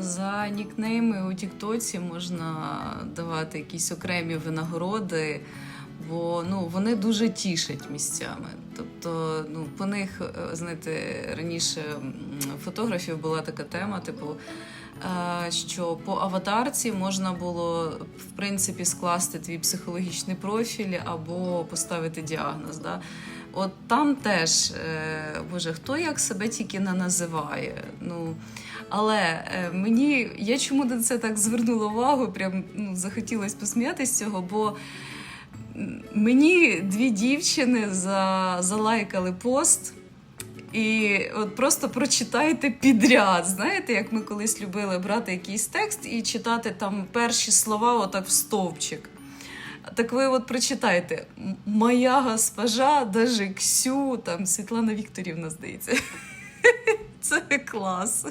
За нікнейми у Тіктоці можна давати якісь окремі винагороди, бо ну, вони дуже тішать місцями. Тобто, ну, по них, е, знаєте, раніше фотографів була така тема, типу, е, що по аватарці можна було в принципі скласти твій психологічний профіль або поставити діагноз. Да? От там теж, е, боже, хто як себе тільки не називає. Ну, але е, мені я чому на це так звернула увагу, прям ну, захотілося посміятися цього, бо мені дві дівчини за, залайкали пост. І от просто прочитайте підряд. Знаєте, як ми колись любили брати якийсь текст і читати там перші слова отак в стовпчик. Так ви от прочитайте Моя госпожа, даже Ксю, там Світлана Вікторівна, здається. Це клас.